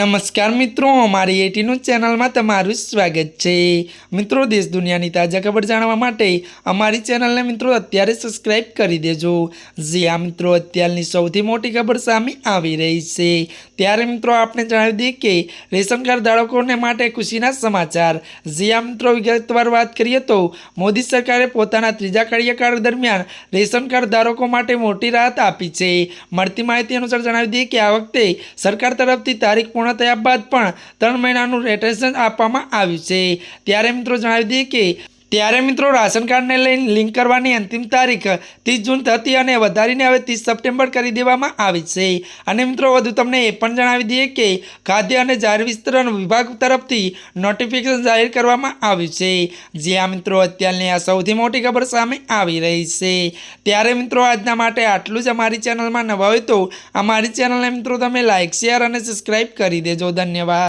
નમસ્કાર મિત્રો, અમારી એટીનું ચેનલમાં તમારું સ્વાગત છે. મિત્રો, દેશ દુનિયાની તાજા ખબર જાણવા માટે અમારી ચેનલને મિત્રો અત્યારે સબસ્ક્રાઈબ કરી દેજો. જે આ મિત્રો, અત્યારની સૌથી મોટી ખબર સામે આવી રહી છે. ત્યારે મિત્રો આપણે જણાવી દઈએ કે રેશન કાર્ડ ધારકોને માટે ખુશીના સમાચાર. જે આ મિત્રો, વિગતવાર વાત કરીએ તો મોદી સરકારે પોતાના ત્રીજા કાર્યકાળ દરમિયાન રેશન કાર્ડ ધારકો માટે મોટી રાહત આપી છે. મળતી માહિતી અનુસાર જણાવી દઈએ કે આ વખતે સરકાર તરફથી તારીખ પૂર્ણ થયા બાદ પણ ત્રણ મહિનાનું રેટેશન આપવામાં આવ્યું છે. ત્યારે મિત્રો જણાવી દઈએ કે ત્યારે મિત્રો રાશન કાર્ડને લઈને લિંક કરવાની અંતિમ તારીખ ત્રીસ જૂન થતી અને વધારીને હવે ત્રીસ સપ્ટેમ્બર કરી દેવામાં આવી છે. અને મિત્રો વધુ તમને એ પણ જણાવી દઈએ કે ખાદ્ય અને જાહેર વિસ્તરણ વિભાગ તરફથી નોટિફિકેશન જાહેર કરવામાં આવ્યું છે. જે આ મિત્રો અત્યારની આ સૌથી મોટી ખબર સામે આવી રહી છે. ત્યારે મિત્રો આજના માટે આટલું જ અમારી ચેનલમાં નવા હોય તો અમારી ચેનલને મિત્રો તમે લાઇક શેર અને સબસ્ક્રાઈબ કરી દેજો. ધન્યવાદ.